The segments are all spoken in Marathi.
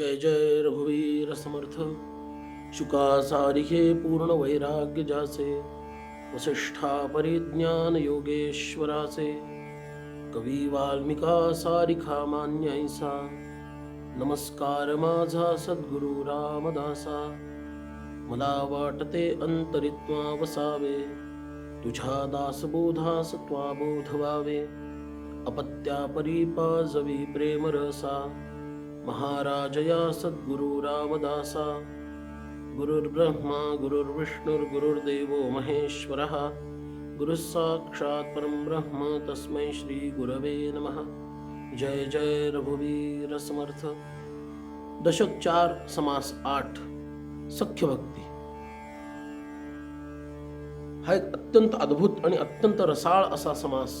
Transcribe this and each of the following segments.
जय जय रघुवीर समर्थ शुका सारिखे पूर्ण वैराग्य जासे। वसिष्ठा परिज्ञान योगेश्वरासे कवी वाल्मिका सारिखा मान्यायसा नमस्कार माझा सद्गुरु रामदासा। मला वाटते अंतरित्वा वसावे तुझ्या दासबोधास त्वा बोध व्हावे अपत्या परीपाजवी प्रेम रसा महाराजया सद्गुरु रामदासा गुरुर्ब्रह्मा गुरुर्विष्णुर्गुरुर्देवो महेश्वरः गुरुःसाक्षात् परं ब्रह्म तस्मै श्रीगुरवे नमः। जय जय रघुवीर समर्थ। दशक चार समास आठ सख्य भक्ती। हा एक अत्यंत अद्भुत आणि अत्यंत रसाळ असा समास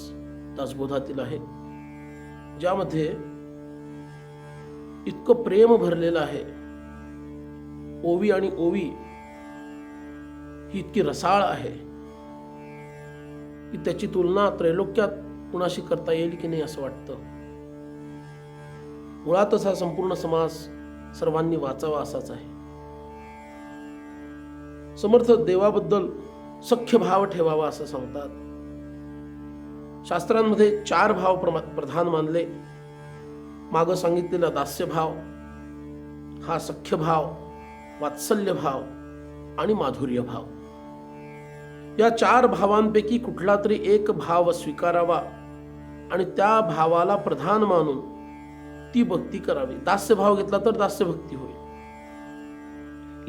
दासबोधातील आहे ज्यामध्ये इतकं प्रेम भरलेलं आहे. ओवी आणि ओवी ही इतकी रसाळ आहे की त्याची तुलना त्रैलोक्यात कुणाशी करता येईल की नाही असं वाटतं. मुळातच हा संपूर्ण समास सर्वांनी वाचावा असाच आहे. समर्थ देवाबद्दल सख्य भाव ठेवावा असं सांगतात. शास्त्रांमध्ये चार भाव प्रमा- प्रधान मानले. मागं सांगितलेला दास्यभाव हा सख्य भाव वात्सल्य भाव आणि माधुर्य भाव या चार भावांपैकी कुठला तरी एक भाव स्वीकारावा आणि त्या भावाला प्रधान मानून ती भक्ती करावी. दास्य भाव घेतला तर दास्य भक्ती होईल.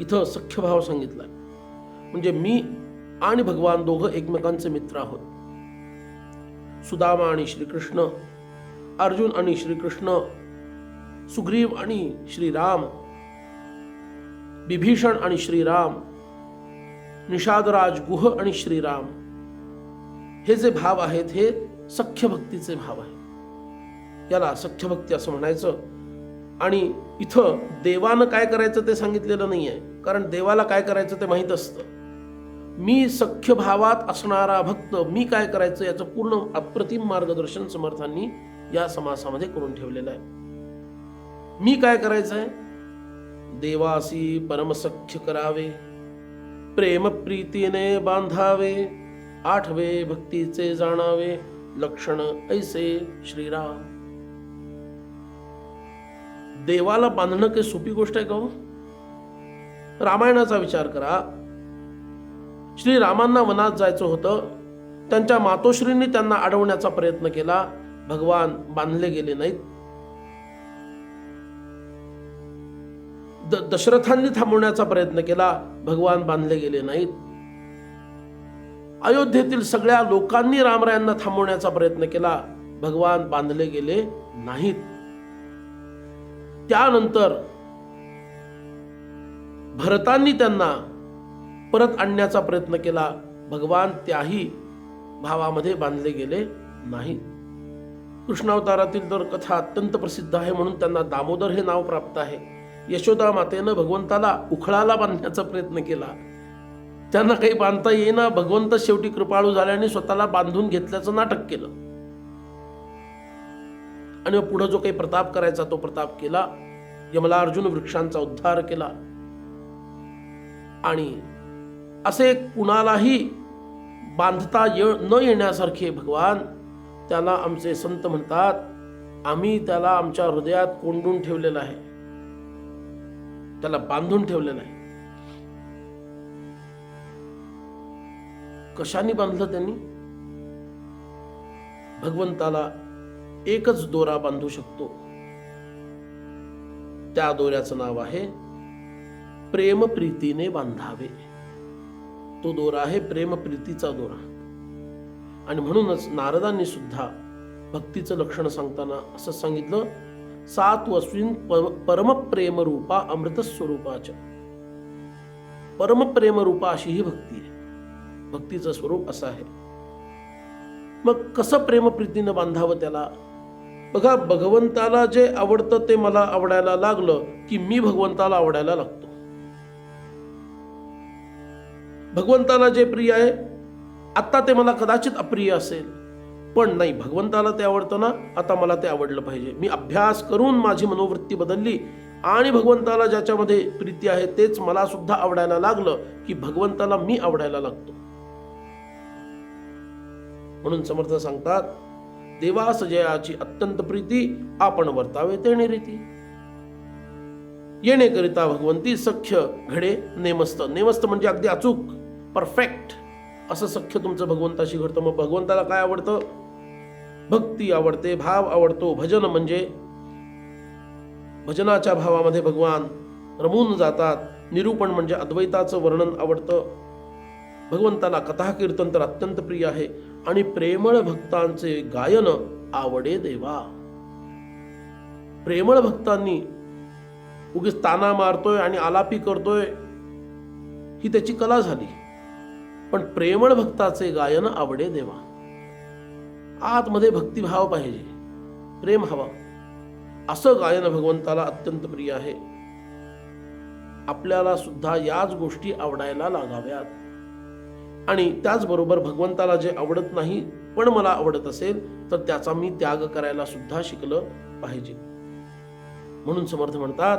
इथं सख्य भाव सांगितला म्हणजे मी आणि भगवान दोघं एकमेकांचे मित्र आहोत. सुदामा आणि श्रीकृष्ण अर्जुन आणि श्रीकृष्ण सुग्रीव आणि श्रीराम बिभीषण आणि श्रीराम निषादराज गुह आणि श्रीराम. हे जे भाव आहेत हे सख्य भक्तीचे भाव आहेत. याला सख्य भक्ती असं म्हणायचं. आणि इथं देवानं काय करायचं ते सांगितलेलं नाही आहे कारण देवाला काय करायचं ते माहीत असतं. मी सख्य भावात असणारा भक्त मी काय करायचं याचं पूर्ण अप्रतिम मार्गदर्शन समर्थांनी या समासामध्ये करून ठेवलेलं आहे. मी काय करायचं आहे देवासी परमसख्य करावे प्रेम प्रीतीने बांधावे आठवे भक्तीचे जाणावे लक्षण ऐसे श्रीराम. देवाला बांधणं काही सोपी गोष्ट आहे का हो? रामायणाचा विचार करा. श्रीरामांना वनात जायचं होतं. त्यांच्या मातोश्रींनी त्यांना अडवण्याचा प्रयत्न केला. भगवान बांधले गेले नाहीत. द- दशरथांनी थांबवण्याचा प्रयत्न केला भगवान बांधले गेले नाहीत. अयोध्येतील सगळ्या लोकांनी रामरायांना थांबवण्याचा प्रयत्न केला भगवान बांधले गेले नाहीत. त्यानंतर भरतांनी त्यांना परत आणण्याचा प्रयत्न केला भगवान त्याही भावामध्ये बांधले गेले नाहीत. कृष्णावतारातील तर कथा अत्यंत प्रसिद्ध आहे म्हणून त्यांना दामोदर हे नाव प्राप्त आहे. यशोदा मातेनं भगवंताला उखळाला बांधण्याचा प्रयत्न केला. त्यांना काही बांधता येईना भगवंत शेवटी कृपाळू झाल्याने स्वतःला बांधून घेतल्याचं नाटक केलं. आणि मग पुढे जो काही प्रताप करायचा तो प्रताप केला. यमला अर्जुन वृक्षांचा उद्धार केला. आणि असे कुणालाही बांधता ये न येण्यासारखे भगवान त्याला आमचे संत म्हणतात आम्ही त्याला आमच्या हृदयात कोंडून ठेवलेलं आहे. त्याला बांधून ठेवलेलं आहे. कशाने बांधलं त्यांनी? भगवंताला एकच दोरा बांधू शकतो. त्या दोऱ्याचं नाव आहे प्रेम प्रीतीने बांधावे. तो दोरा आहे प्रेम प्रीतीचा दोरा. आणि म्हणूनच नारदांनी सुद्धा भक्तीचं लक्षण सांगताना असं सांगितलं सात वस्वीन परमप्रेम रूपा अमृत स्वरूपाच्या परमप्रेम रूपा अशी ही भक्ती आहे. भक्तीचं स्वरूप असं आहे. मग कसं प्रेमप्रीतीनं बांधावं त्याला? बघा भगवंताला जे आवडतं ते मला आवडायला लागलं की मी भगवंताला आवडायला लागतो. भगवंताला जे प्रिय आहे आत्ता ते मला कदाचित अप्रिय असेल. पण नाही भगवंताला ते आवडतं ना? आता मला ते आवडलं पाहिजे. मी अभ्यास करून माझी मनोवृत्ती बदलली आणि भगवंताला ज्याच्यामध्ये प्रीती आहे तेच मला सुद्धा आवडायला लागलं की भगवंताला मी आवडायला लागतो. म्हणून समर्थ सांगतात देवास जयाची अत्यंत प्रीती आपण वर्तावे तेणे रीती. येणेकरिता भगवंती सख्य घडे नेमस्त. नेमस्त म्हणजे अगदी अचूक परफेक्ट असं सख्य तुमचं भगवंताशी घडतं. मग भगवंताला काय आवडतं? भक्ती आवडते भाव आवडतो. भजन म्हणजे भजनाच्या भावामध्ये भगवान रमून जातात. निरूपण म्हणजे अद्वैताचं वर्णन आवडतं. भगवंताला कथा कीर्तन तर अत्यंत प्रिय आहे. आणि प्रेमळ भक्तांचे गायन आवडे देवा. प्रेमळ भक्तांनी उगीच ताना मारतोय आणि आलापी करतोय. ही त्याची कला झाली. पण प्रेमळ भक्ताचे गायन आवडे देवा. आतमध्ये भक्तिभाव पाहिजे प्रेम हवा. असं गायन भगवंताला अत्यंत प्रिय आहे. आपल्याला सुद्धा याच गोष्टी आवडायला लागाव्यात. आणि त्याचबरोबर भगवंताला जे आवडत नाही पण मला आवडत असेल तर त्याचा मी त्याग करायला सुद्धा शिकलं पाहिजे. म्हणून समर्थ म्हणतात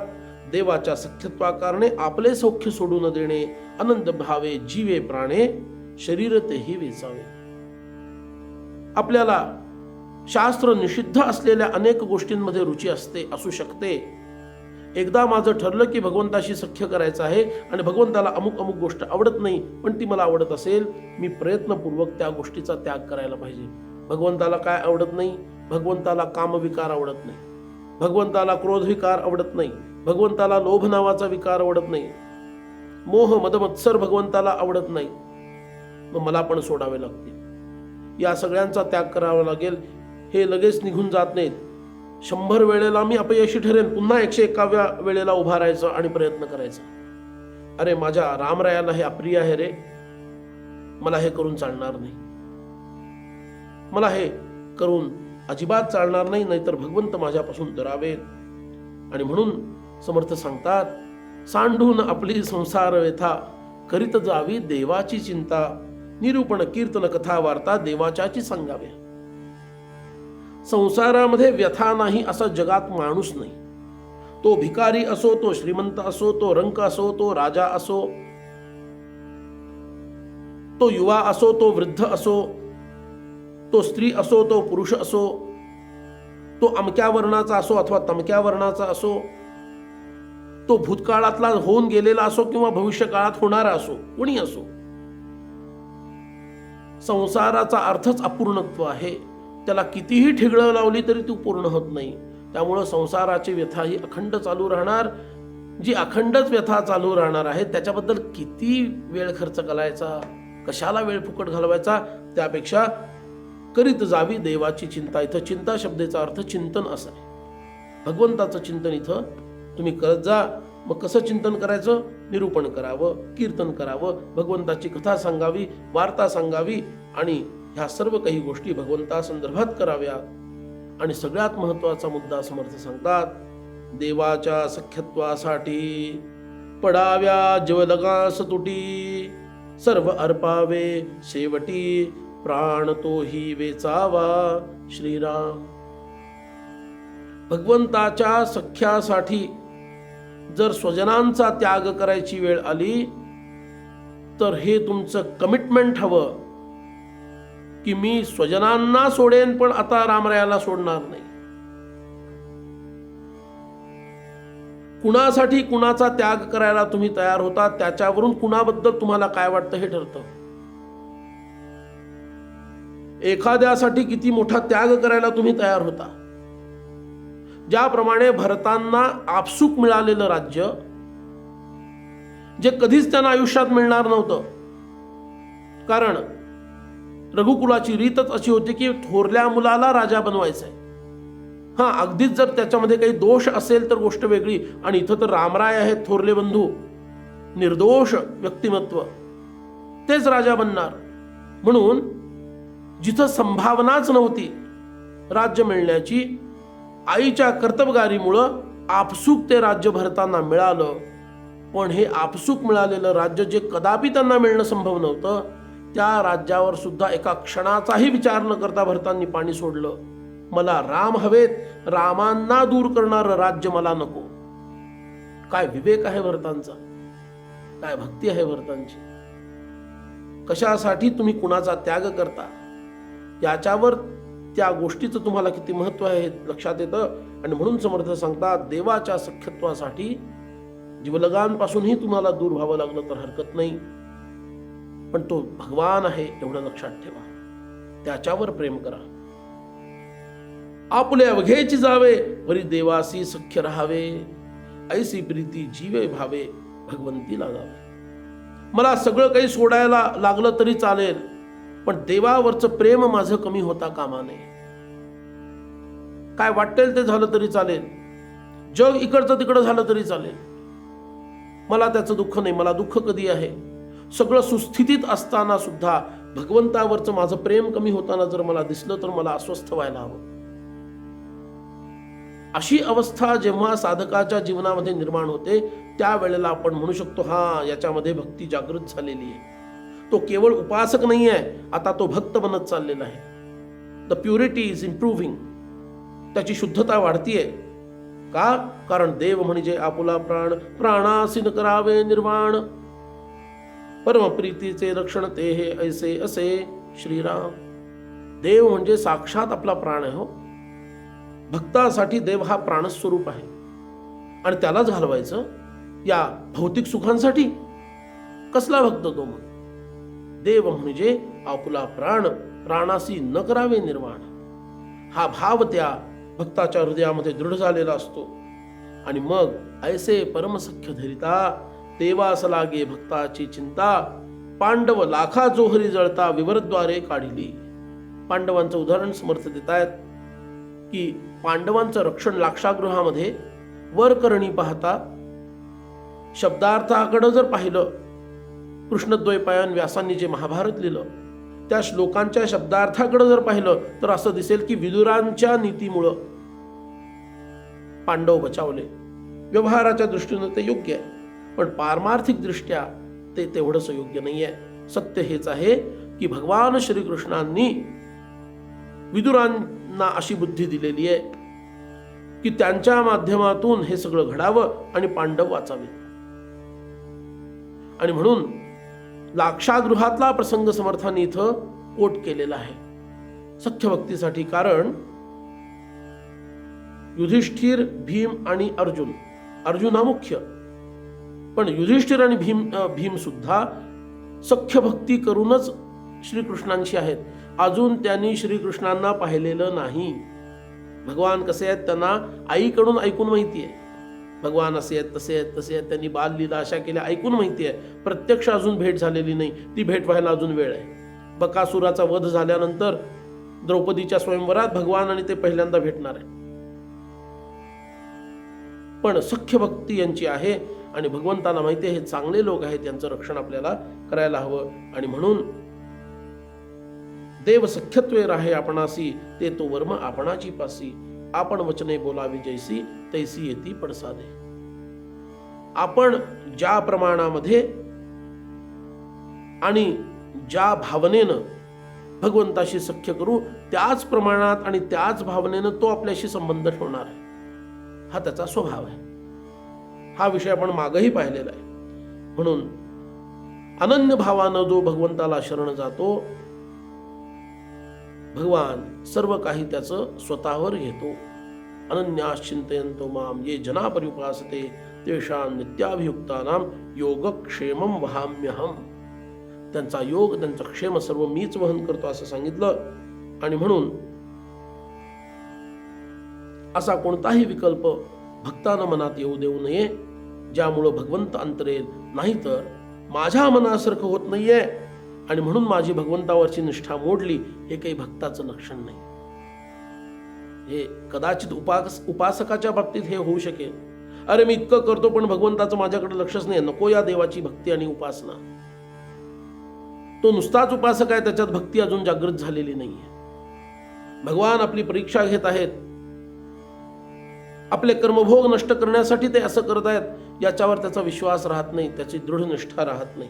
देवाच्या सख्यत्वाकारणे आपले सौख्य सोडून देणे अनंत भावे जीवे प्राणे शरीर तेही वेचावे. आपल्याला शास्त्र निषिद्ध असलेल्या अनेक गोष्टींमध्ये रुची असते असू शकते. एकदा माझं ठरलं की भगवंताशी सख्य करायचं आहे आणि भगवंताला अमुक अमुक गोष्ट आवडत नाही पण ती मला आवडत असेल मी प्रयत्नपूर्वक त्या गोष्टीचा त्याग करायला पाहिजे. भगवंताला काय आवडत नाही? भगवंताला कामविकार आवडत नाही. भगवंताला क्रोधविकार आवडत नाही. भगवंताला लोभ नावाचा विकार आवडत नाही. मोह मदमत्सर भगवंताला आवडत नाही. मग मला पण सोडावे लागतील. या सगळ्यांचा त्याग करावा लागेल. हे लगेच निघून जात नाहीत. शंभर वेळेला मी अपयशी ठरेन. पुन्हा एकशे एकाव्या वेळेला उभा राहायचं आणि प्रयत्न करायचा. अरे माझ्या रामरायाला हे अप्रिय आहे रे. मला हे करून चालणार नाही. मला हे करून अजिबात चालणार नाही नाहीतर भगवंत माझ्यापासून डरावेल आणि म्हणून समर्थ सांगतात सांडून आपली संसार व्यथा करीत जावी देवाची चिंता. निरूपण कीर्तन कथा वार्ता देवाच्याची सांगाव्या संसारामध्ये व्यथा नाही असा जगात माणूस नाही. तो भिकारी असो तो श्रीमंत असो तो रंक असो तो राजा असो तो युवा असो तो वृद्ध असो तो स्त्री असो तो पुरुष असो तो अमक्या वर्णाचा असो अथवा तमक्या वर्णाचा असो तो भूतकाळातला होऊन गेलेला असो किंवा भविष्य काळात होणारा असो कोणी असो. संसाराचा अर्थच अपूर्णत्व आहे. त्याला कितीही ठिगळं लावली तरी ती पूर्ण होत नाही. त्यामुळं संसाराची व्यथा ही अखंड चालू राहणार. जी अखंडच व्यथा चालू राहणार आहे त्याच्याबद्दल किती वेळ खर्च करायचा? कशाला वेळ फुकट घालवायचा? त्यापेक्षा करीत जावी देवाची चिंता. इथं चिंता शब्देचा अर्थ चिंतन असा आहे. भगवंताचं चिंतन इथं तुम्ही करत जा. मग कसं चिंतन करायचं? निरूपण करावं कीर्तन करावं भगवंताची कथा सांगावी वार्ता सांगावी आणि ह्या सर्व काही गोष्टी भगवंता संदर्भात कराव्या. आणि सगळ्यात महत्त्वाचा मुद्दा समर्थ सांगतात देवाच्या सख्यत्वासाठी पडाव्या जवलगास तुटी. सर्व अर्पावे शेवटी प्राण तोही वेचावा. श्रीराम. भगवंताच्या सख्यासाठी जर स्वजनांचा त्याग करायची वेळ आली तर हे तुमचं कमिटमेंट हवं की मी स्वजनांना सोडेन पण आता रामरायाला सोडणार नाही. कुणासाठी कुणाचा त्याग करायला तुम्ही तयार होता त्याच्यावरून कुणाबद्दल तुम्हाला काय वाटतं हे ठरतं? एखाद्यासाठी किती मोठा त्याग करायला तुम्ही तयार होता? ज्याप्रमाणे भरतांना आपसूक मिळालेलं राज्य जे कधीच त्यांना आयुष्यात मिळणार नव्हतं. कारण रघुकुलाची रीतच अशी होती की थोरल्या मुलाला राजा बनवायचं आहे हां अगदीच जर त्याच्यामध्ये काही दोष असेल तर गोष्ट वेगळी. आणि इथं तर रामराय आहेत थोरले बंधू. निर्दोष व्यक्तिमत्व. तेच राजा बनणार. म्हणून जिथं संभावनाच नव्हती राज्य मिळण्याची आईच्या कर्तबगारीमुळं आपसूक ते राज्य भरताना मिळालं. पण हे आपसूक मिळालेलं राज्य जे कदापि त्यांना मिळणं संभव नव्हतं त्या राज्यावर सुद्धा एका क्षणाचाही विचार न करता भरतांनी पाणी सोडलं. मला राम हवेत रामांना दूर करणारं राज्य मला नको. काय विवेक आहे भरतांचा? काय भक्ती आहे भरतांची? कशासाठी तुम्ही कुणाचा त्याग करता? याच्यावर त्या गोष्टीचं तुम्हाला किती महत्त्व आहे हे लक्षात येतं. आणि म्हणून समर्थ सांगतात देवाच्या सख्यत्वासाठी जीवलगांपासूनही तुम्हाला दूर व्हावं लागलं तर हरकत नाही. पण तो भगवान आहे एवढं लक्षात ठेवा. त्याच्यावर प्रेम करा. आपले अवघेची जावे वरी देवासी सख्य राहावे. ऐसी प्रीती जीवे भावे भगवंती लागावे मला सगळं काही सोडायला लागलं तरी चालेल. पण देवावरचं प्रेम माझं कमी होता कामा नये. काय वाटेल ते झालं तरी चालेल. जग इकडचं तिकडं झालं तरी चालेल. मला त्याचं दुःख नाही मला दुःख कधी आहे? सगळं सुस्थितीत असताना सुद्धा भगवंतावरचं माझं प्रेम कमी होताना जर मला दिसलं तर मला अस्वस्थ व्हायला हवं. अशी अवस्था जेव्हा साधकाच्या जीवनामध्ये निर्माण होते त्यावेळेला आपण म्हणू शकतो हा याच्यामध्ये भक्ती जागृत झालेली आहे. तो केवळ उपासक नाही आहे आता तो भक्त बनत चाललेला आहे. द प्युरिटी इज इम्प्रूव्हिंग त्याची शुद्धता वाढतीये. का? कारण देव म्हणजे आपुला प्राण प्राणासीन करावे निर्वाण. परमप्रीतीचे रक्षण ते हे ऐसे असे श्रीराम. देव म्हणजे साक्षात आपला प्राण आहे हो. भक्तासाठी देव हा प्राणस्वरूप आहे. आणि त्यालाच घालवायचं या भौतिक सुखांसाठी? कसला भक्त तो मग? देव म्हणजे आपुला प्राण प्राणासी न करावे निर्माण हा भाव त्या भक्ताच्या हृदयामध्ये दृढ झालेला असतो. आणि मग ऐसे परमसख्य धरिता देवास लागे भक्ताची चिंता पांडव लाखा जोहरी जळता विवरद्वारे काढिली. पांडवांचं उदाहरण समर्थ देत आहेत की पांडवांचं रक्षण लाक्षागृहामध्ये वर करणी पाहता शब्दार्थाकडं जर पाहिलं कृष्णद्वैपायन व्यासांनी जे महाभारत लिहिलं त्या श्लोकांच्या शब्दार्थाकडे जर पाहिलं तर असं दिसेल की विदुरांच्या नीतीमुळं पांडव बचावले. व्यवहाराच्या दृष्टीनं ते योग्य आहे पण पारमार्थिक दृष्ट्या ते तेवढंच योग्य नाही आहे सत्य हेच आहे की भगवान श्रीकृष्णांनी विदुरांना अशी बुद्धी दिलेली आहे की त्यांच्या माध्यमातून हे सगळं घडावं आणि पांडव वाचावे. आणि म्हणून लाक्षागृहातला प्रसंग समर्थांनी इथं कोट केलेला आहे. सख्य भक्तीसाठी कारण युधिष्ठिर भीम आणि अर्जुन. अर्जुन हा मुख्य. पण युधिष्ठिर आणि भीम भीमसुद्धा भीम सुद्धा सख्य भक्ती करूनच श्रीकृष्णांशी आहेत. अजून त्यांनी श्रीकृष्णांना पाहिलेलं नाही. भगवान कसे आहेत त्यांना आईकडून ऐकून माहिती आहे. भगवान असे आहेत तसे आहेत तसे आहेत. त्यांनी बाललीला अशा केल्या. ऐकून माहिती आहे प्रत्यक्ष अजून भेट झालेली नाही. ती भेट व्हायला अजून वेळ आहे. बकासुराचा वध झाल्यानंतर द्रौपदीच्या स्वयंवरात भगवान आणि ते पहिल्यांदा भेटणार आहे पण सख्य भक्ती यांची आहे आणि भगवंताला माहिती आहे हे चांगले लोक आहेत यांचं रक्षण आपल्याला करायला हवं. आणि म्हणून देव सख्यत्वे राहे आपणासी ते तो वर्म आपणाची पासी. आपण वचने बोलावी जैसी तैसी येती पडसादे आपण ज्या प्रमाणामध्ये आणि ज्या भावनेनं भगवंताशी सख्य करू त्याच प्रमाणात आणि त्याच भावनेनं तो आपल्याशी संबंध ठेवणार आहे. हा त्याचा स्वभाव आहे. हा विषय आपण मागही पाहिलेला आहे. म्हणून अनन्य भावानं जो भगवंताला शरण जातो भगवान सर्व काही त्याचं स्वतःवर घेतो. अनन्याश्चिंतयंतो माम ये जना परिपासते तेषां नित्याभियुक्तानाम योगक्षेम वहाम्यहम. त्यांचा योग त्यांचा क्षेम सर्व मीच वहन करतो असं सांगितलं. आणि म्हणून असा कोणताही विकल्प भक्तानं मनात येऊ देऊ नये ज्यामुळं भगवंत अंतरेल नाहीतर माझ्या मनासारखं होत नाहीये. आणि म्हणून माझी भगवंतावरची निष्ठा मोडली हे काही भक्ताचं लक्षण नाही. हे कदाचित उपास उपासकाच्या बाबतीत हे होऊ शकेल. अरे मी इतकं करतो पण भगवंताचं माझ्याकडे लक्षच नाही. नको या देवाची भक्ती आणि उपासना. तो नुसताच उपासक आहे त्याच्यात भक्ती अजून जागृत झालेली नाहीये. भगवान आपली परीक्षा घेत आहेत. आपले कर्मभोग नष्ट करण्यासाठी ते असं करत आहेत याच्यावर त्याचा विश्वास राहत नाही त्याची दृढ निष्ठा राहत नाही.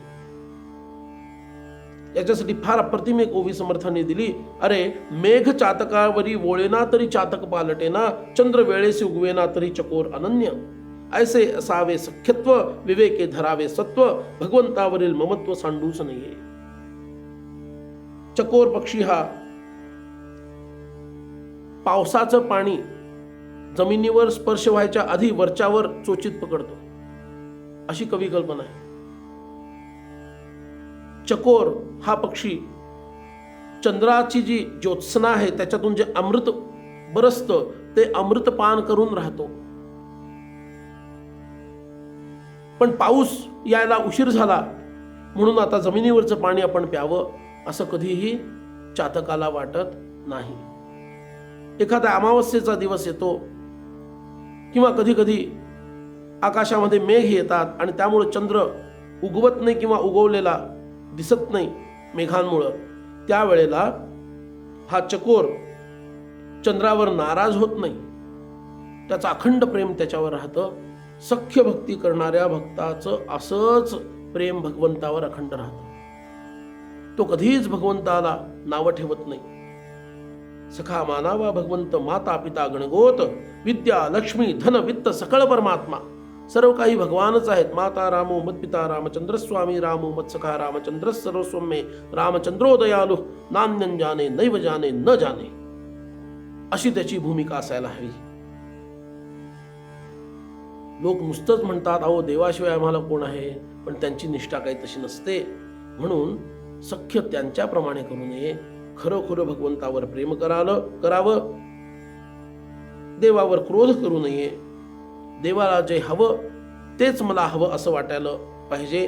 याच्यासाठी फार अप्रतिम एक ओवी समर्थांनी दिली. अरे मेघ चातकावरी वोळेना तरी चातक पालटेना चंद्र वेळेसी उगवेना तरी चकोर अनन्य. ऐसे असावे सख्यत्व विवेके धरावे सत्व भगवंतावरील ममत्व सांडूच नाहीये चकोर पक्षी हा पावसाचं पाणी जमिनीवर स्पर्श व्हायच्या आधी वरच्यावर चोचित पकडतो. अशी कवी कल्पना आहे. चकोर हा पक्षी चंद्राची जी ज्योत्सना आहे त्याच्यातून जे अमृत बरसतं ते अमृत पान करून राहतो. पण पाऊस यायला उशीर झाला म्हणून आता जमिनीवरचं पाणी आपण प्यावं असं कधीही चातकाला वाटत नाही. एखादा अमावस्येचा दिवस येतो किंवा कधी कधी आकाशामध्ये मेघ येतात आणि त्यामुळे चंद्र उगवत नाही किंवा उगवलेला दिसत नाही मेघांमुळं. त्यावेळेला हा चकोर चंद्रावर नाराज होत नाही. त्याचं अखंड प्रेम त्याच्यावर राहतं. सख्य भक्ती करणाऱ्या भक्ताचं असंच प्रेम भगवंतावर अखंड राहतं. तो कधीच भगवंताला नावं ठेवत नाही. सखा मानावा भगवंत माता पिता गणगोत विद्या लक्ष्मी धन वित्त सकळ परमात्मा. सर्व काही भगवानच आहेत. माता रामो मत्पिता रामचंद्र स्वामी रामो मत्सखा रामचंद्र सर्वस्वमे रामचंद्रो दयालु नान्यन जाने नैव जाने न जाने. अशी त्याची भूमिका असायला हवी. लोक नुसतंच म्हणतात अहो देवाशिवाय आम्हाला कोण आहे? पण त्यांची निष्ठा काही तशी नसते. म्हणून सख्य त्यांच्याप्रमाणे करू नये. खरोखर भगवंतावर प्रेम करालं करावं. देवावर क्रोध करू नये. देवाला जे हवं तेच मला हवं असं वाटायला पाहिजे.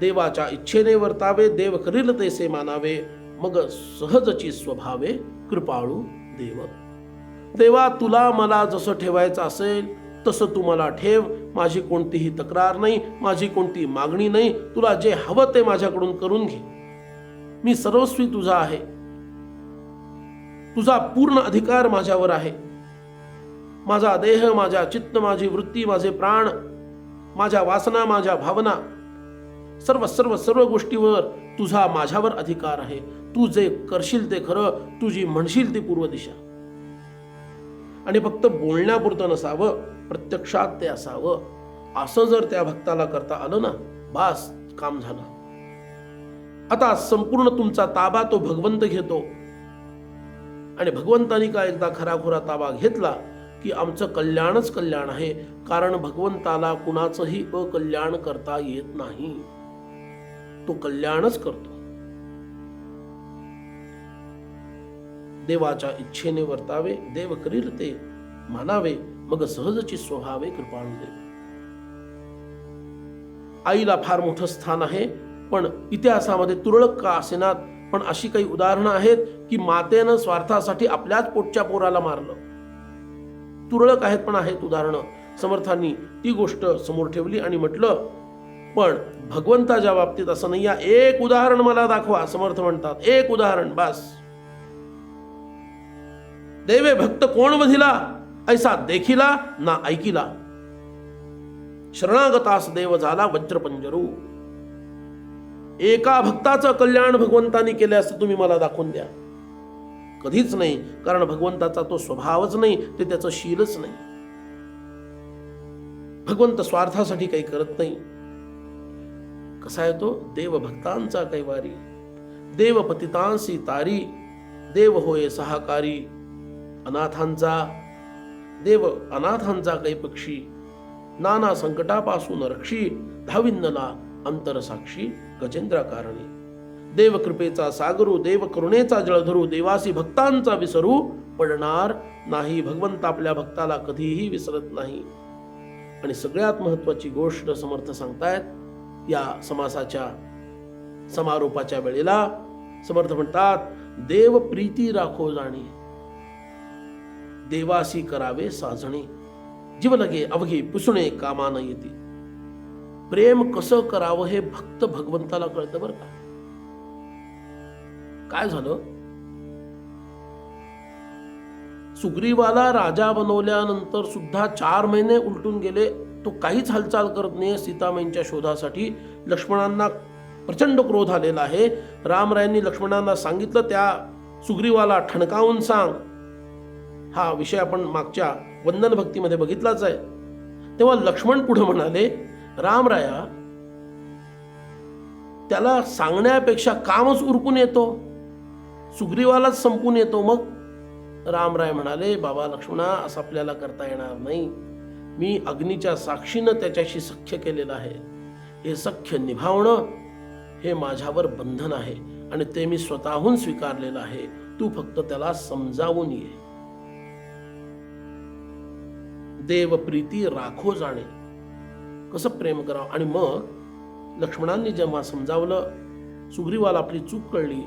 देवाच्या इच्छेने वर्तावे देव करील तैसे मानावे मग सहजची स्वभावे कृपाळू देव. देवा तुला मला जसं ठेवायचं असेल तसं तू मला ठेव. माझी कोणतीही तक्रार नाही माझी कोणती मागणी नाही. तुला जे हवं ते माझ्याकडून करून घे. मी सर्वस्वी तुझा आहे. तुझा पूर्ण अधिकार माझ्यावर आहे. माझा देह माझ्या चित्त माझी वृत्ती माझे प्राण माझ्या वासना माझ्या भावना सर्व सर्व सर्व गोष्टीवर तुझा माझ्यावर अधिकार आहे. तू जे करशील ते खरं तुझी म्हणशील ती पूर्व दिशा आणि फक्त बोलण्यापुरतं नसावं प्रत्यक्षात ते असावं. असं जर त्या भक्ताला करता आलं ना बास काम झालं. आता संपूर्ण तुमचा ताबा तो भगवंत घेतो. आणि भगवंतानी का एकदा खराखुरा ताबा घेतला की आमचं कल्याणच कल्याण आहे कारण भगवंताला कुणाचंही अकल्याण करता येत नाही. तो कल्याणच करतो. देवाच्या इच्छेने वर्तावे देव करील ते मानावे मग सहजची स्वभावे कृपाळू देव आईला फार मोठं स्थान आहे पण इतिहासामध्ये तुरळक का असेनात पण अशी काही उदाहरणं आहेत की मातेनं स्वार्थासाठी आपल्याच पोटच्या पोराला मारलं. तुरळक आहेत पण आहेत उदाहरणं. समर्थांनी ती गोष्ट समोर ठेवली आणि म्हटलं पण भगवंताच्या बाबतीत असं नाही या एक उदाहरण मला दाखवा समर्थ म्हणतात. एक उदाहरण बस. देवे भक्त कोण वधिला? ऐसा देखिला ना ऐकिला. शरणागतास देव झाला वज्रपंजरू. एका भक्ताचं कल्याण भगवंतानी केले असं तुम्ही मला दाखवून द्या. कधीच नाही कारण भगवंताचा तो स्वभावच नाही ते त्याचं शीलच नाही. भगवंत स्वार्थासाठी काही करत नाही. कसा आहे तो? देवभक्तांचा कैवारी देव पतितांसी तारी. देव होय सहाकारी. अनाथांचा. देव अनाथांचा काही पक्षी. नाना संकटापासून रक्षी. धाविन्नला अंतरसाक्षी गजेंद्राकारणी. देवकृपेचा सागरू देव करुणेचा जळधरू देवासी भक्तांचा विसरू पडणार नाही. भगवंत आपल्या भक्ताला कधीही विसरत नाही. आणि सगळ्यात महत्वाची गोष्ट समर्थ सांगतायत या समासाच्या समारोपाच्या वेळेला समर्थ म्हणतात देव प्रीती राखो जाणे देवासी करावे साजणे जीव लगे अवघे पुसणे कामा न येते. प्रेम कसं करावं हे भक्त भगवंताला कळतं बरं का? काय झालं? सुग्रीवाला राजा बनवल्यानंतर सुद्धा चार महिने उलटून गेले. तो काहीच हालचाल करत नाही सीतामाईंच्या शोधासाठी लक्ष्मणांना प्रचंड क्रोध आलेला आहे. रामरायांनी लक्ष्मणांना सांगितलं त्या सुग्रीवाला ठणकावून सांग. हा विषय आपण मागच्या वंदन भक्तीमध्ये बघितलाच आहे. तेव्हा लक्ष्मण पुढे म्हणाले रामराया त्याला सांगण्यापेक्षा कामच उरकून येतो. सुग्रीवालाच संपून येतो मग? रामराय म्हणाले बाबा लक्ष्मणा असं आपल्याला करता येणार नाही. मी अग्नीच्या साक्षीनं त्याच्याशी सख्य केलेलं आहे. हे सख्य निभावणं हे माझ्यावर बंधन आहे आणि ते मी स्वतःहून स्वीकारलेलं आहे. तू फक्त त्याला समजावून ये. देव प्रीती राखो जाणे. कसं प्रेम करावं? आणि मग लक्ष्मणांनी जेव्हा समजावलं सुग्रीवाला आपली चूक कळली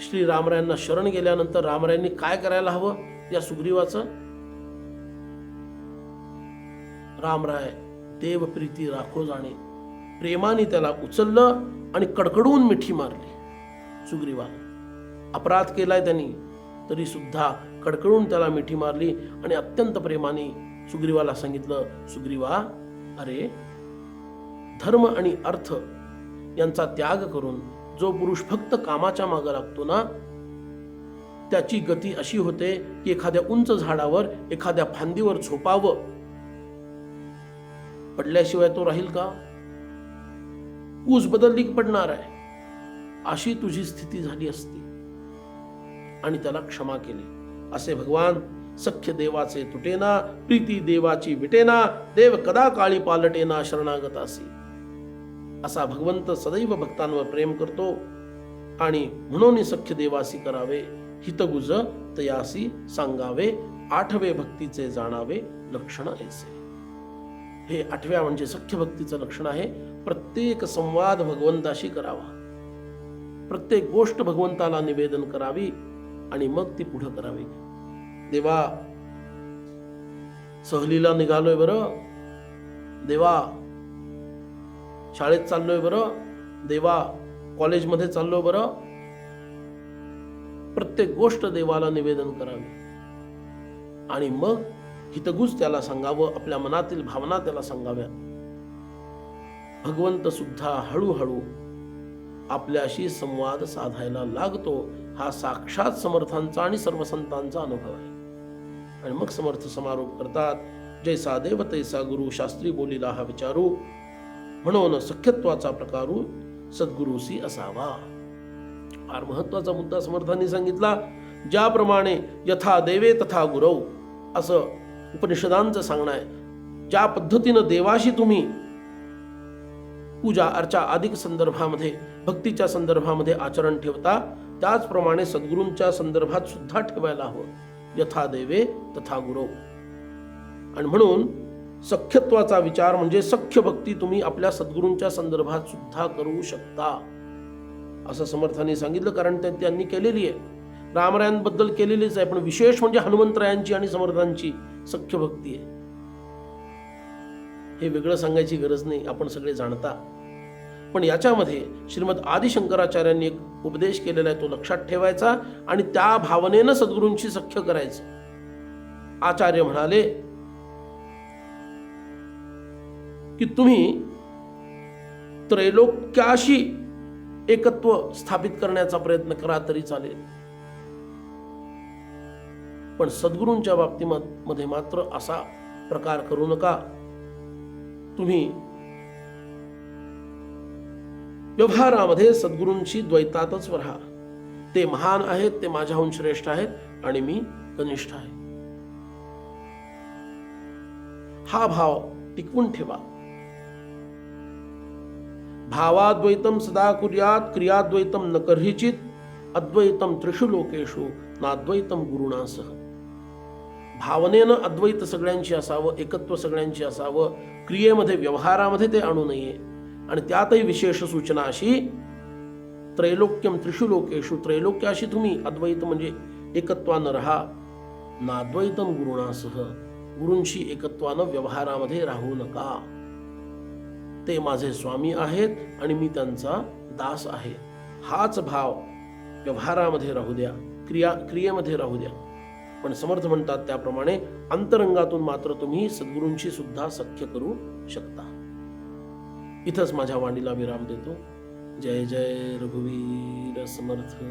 श्री रामरायांना शरण गेल्यानंतर रामरायांनी काय करायला हवं या सुग्रीवाचं? रामराय देवप्रीती राखो जाणे प्रेमाने त्याला उचललं आणि कडकडून मिठी मारली. सुग्रीवाला अपराध केलाय त्यांनी तरी सुद्धा कडकडून त्याला मिठी मारली आणि अत्यंत प्रेमाने सुग्रीवाला सांगितलं सुग्रीवा अरे धर्म आणि अर्थ यांचा त्याग करून जो पुरुष फक्त कामाच्या मागे लागतो ना त्याची गती अशी होते की एखाद्या उंच झाडावर एखाद्या फांदीवर झोपावं. पडल्याशिवाय तो राहील का? ऊस बदलली पडणार आहे. अशी तुझी स्थिती झाली असती. आणि त्याला क्षमा केली. असे भगवान सख्य देवाचे तुटेना प्रीती देवाची विटेना देव कदा काळी पालटेना शरणागत असा भगवंत सदैव भक्तांवर प्रेम करतो आणि म्हणून सख्य देवासी करावे हितगुज तयासी सांगावे आठवे भक्तीचे जाणावे लक्षण ऐसे. हे आठव्या म्हणजे सख्य भक्तीचं लक्षण आहे. प्रत्येक संवाद भगवंताशी करावा. प्रत्येक गोष्ट भगवंताला निवेदन करावी आणि मग ती पुढं करावी. देवा सहलीला निघालोय बरं. देवा शाळेत चाललोय बरं. देवा कॉलेजमध्ये चाललोय बरं. प्रत्येक गोष्ट देवाला निवेदन करावी. आणि मग हितगुज त्याला सांगावं आपल्या मनातील भावना त्याला सांगाव्या भगवंत सुद्धा हळूहळू आपल्याशी संवाद साधायला लागतो. हा साक्षात समर्थांचा आणि सर्व संतांचा अनुभव आहे. आणि मग समर्थ समारोप करतात. जैसा देव तैसा गुरु शास्त्री बोलीला हा विचारू. म्हणून सख्यत्वाचा प्रकारू सद्गुरुसी असावा. फार महत्त्वाचा मुद्दा समर्थांनी सांगितला ज्याप्रमाणे यथा देवे तथा गुरव असं उपनिषदांचं सांगणं आहे. ज्या पद्धतीनं देवाशी तुम्ही पूजा अर्चा अधिक संदर्भामध्ये भक्तीच्या संदर्भामध्ये आचरण ठेवता त्याचप्रमाणे सद्गुरूंच्या संदर्भात सुद्धा ठेवायला हवं. यथा देवे तथा गुरव आणि म्हणून सख्यत्वाचा विचार म्हणजे सख्य भक्ती तुम्ही आपल्या सद्गुरूंच्या संदर्भात सुद्धा करू शकता. असं समर्थांनी सांगितलं कारण ते त्यांनी केलेली आहे. रामरायांबद्दल केलेलीच आहे पण विशेष म्हणजे हनुमंतरायांची आणि समर्थांची सख्य भक्ती आहे. हे वेगळं सांगायची गरज नाही आपण सगळे जाणता. पण याच्यामध्ये श्रीमद आदिशंकराचार्यांनी एक उपदेश केलेला आहे तो लक्षात ठेवायचा आणि त्या भावनेनं सद्गुरूंशी सख्य करायचं. आचार्य म्हणाले की तुम्ही त्रैलोक्याशी एकत्व स्थापित करण्याचा प्रयत्न करा तरी चालेल. पण सद्गुरूंच्या बाबतीमध्ये मात्र असा प्रकार करू नका. तुम्ही व्यवहारामध्ये सद्गुरूंशी द्वैतातच राहा. ते महान आहेत ते माझ्याहून श्रेष्ठ आहेत आणि मी कनिष्ठ आहे. हा भाव टिकवून ठेवा. भावाद्वैतम सदा कुर्यात क्रियाद्वैतम न कर्हिचित अद्वैतम त्रिषु लोकेषु नाद्वैतम गुरुणासह भावनेनं अद्वैत सगळ्यांची असावं एकत्व सगळ्यांची असावं क्रियेमध्ये व्यवहारामध्ये ते आणू नये. आणि त्यातही विशेष सूचना अशी त्रैलोक्यम त्रिषु लोकेशु त्रैलोक्याशी तुम्ही अद्वैत म्हणजे एकत्वानं राहा नाद्वैतम गुरुणासह गुरूंशी एकत्वानं व्यवहारामध्ये राहू नका. ते माझे स्वामी आहेत आणि मी त्यांचा दास आहे. हाच भाव व्यवहारामध्ये राहू द्या क्रिया क्रियेमध्ये राहू द्या. पण समर्थ म्हणतात त्याप्रमाणे अंतरंगातून मात्र तुम्ही सद्गुरूंशी सुद्धा सख्य करू शकता. इथंच माझ्या वाणीला विराम देतो. जय जय रघुवीर समर्थ.